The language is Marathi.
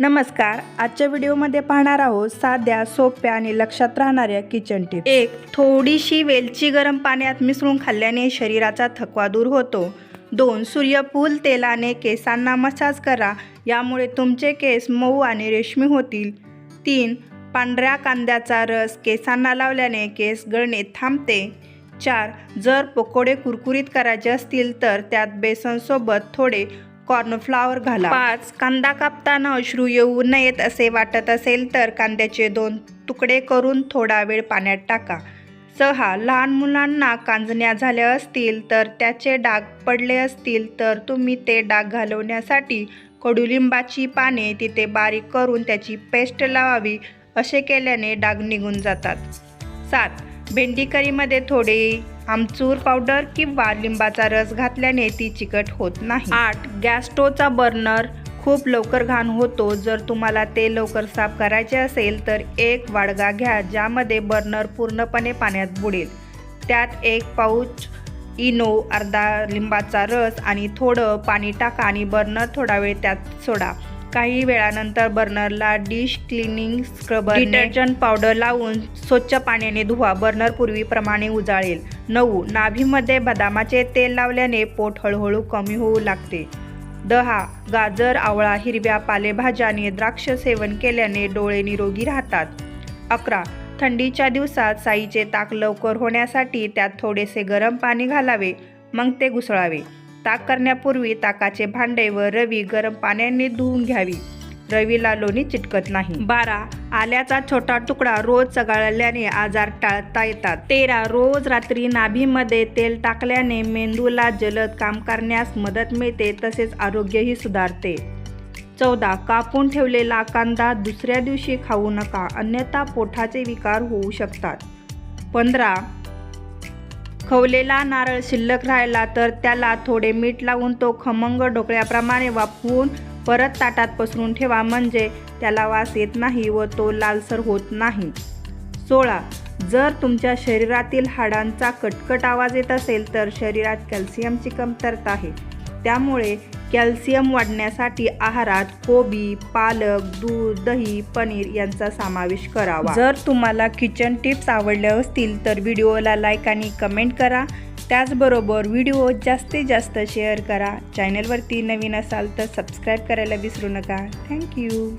नमस्कार आजच्या व्हिडिओमध्ये पाहणार आहोत साध्या सोप्या आणि लक्षात राहणाऱ्या किचन टिप एक थोडीशी वेलची गरम पाण्यात मिसळून खाल्ल्याने शरीराचा थकवा दूर होतो. दोन सूर्यफूल तेलाने केसांना मसाज करा यामुळे तुमचे केस मऊ आणि रेशमी होतील. तीन पांढऱ्या कांद्याचा रस केसांना लावल्याने केस गळणे थांबते. चार जर पकोडे कुरकुरीत करायचे असतील तर त्यात बेसनसोबत थोडे कॉर्नफ्लावर घाला. पाच. कांदा कापताना अश्रू येऊ नयेत असे वाटत असेल तर कांद्याचे दोन तुकडे करून थोडा वेळ पाण्यात टाका. सहा. लहान मुलांना कांजण्या झाल्या असतील तर त्याचे डाग पडले असतील तर तुम्ही ते डाग घालवण्यासाठी कडुलिंबाची पाने तिथे बारीक करून त्याची पेस्ट लावावी असे केल्याने डाग निघून जातात. सात. भेंडी करीमध्ये थोडे आमचूर पावडर किंवा लिंबाचा रस घातल्याने ती चिकट होत नाही. आठ गॅस स्टोवचा बर्नर खूप लवकर घाण होतो. जर तुम्हाला ते लवकर साफ करायचे असेल तर एक वाडगा घ्या ज्यामध्ये बर्नर पूर्णपणे पाण्यात बुडेल. त्यात एक पाऊच इनो अर्धा लिंबाचा रस आणि थोडं पाणी टाका आणि बर्नर थोडा वेळ त्यात सोडा. काही वेळानंतर बर्नरला dish cleaning scrubber detergent powder लावून स्वच्छ पाण्याने धुवा. बर्नर पूर्वीप्रमाणे उजाळेल. नऊ नाभीमध्ये बदामाचे तेल लावल्याने पोट हळूहळू कमी होऊ लागते. दहा गाजर आवळा हिरव्या पालेभाज्या आणि द्राक्ष सेवन केल्याने डोळे निरोगी राहतात. अकरा थंडीच्या दिवसात साईचे ताक लवकर होण्यासाठी त्यात थोडेसे गरम पाणी घालावे मग ते घुसळावे. ताक करण्यापूर्वी ताकाचे भांडे व रवी गरम पाण्याने धुवून घ्यावी. रवीला लोणी चिटकत नाही. बारा. आल्याचा छोटा तुकडा रोज चगाळल्याने आजार टाळता येतात. तेरा. रोज रात्री नाभीमध्ये तेल टाकल्याने मेंदूला जलद काम करण्यास मदत मिळते तसेच आरोग्यही सुधारते. चौदा. कापून ठेवलेला कांदा दुसऱ्या दिवशी खाऊ नका अन्यथा पोटाचे विकार होऊ शकतात. पंधरा. खवलेला नारळ शिल्लक राहिला तर त्याला थोडे मीठ लावून तो खमंग ढोकळ्याप्रमाणे वाफवून परत ताटात पसरून ठेवा. म्हणजे त्याला वास येत नाही व तो लालसर होत नाही. सोळा. जर तुमच्या शरीरातील हाडांचा कटकट आवाज येत असेल तर शरीरात कॅल्शियमची कमतरता आहे. त्यामुळे कॅल्शियम वाढण्यासाठी आहारात कोबी पालक दूध दही पनीर यांचा समावेश करावा. जर तुम्हाला किचन टिप्स आवडल्या असतील तर व्हिडिओला लाईक आणि कमेंट करा. त्याचबरोबर व्हिडिओ जास्तीत जास्त शेअर करा. चॅनलवरती नवीन असाल तर सबस्क्राईब करायला विसरू नका. थँक्यू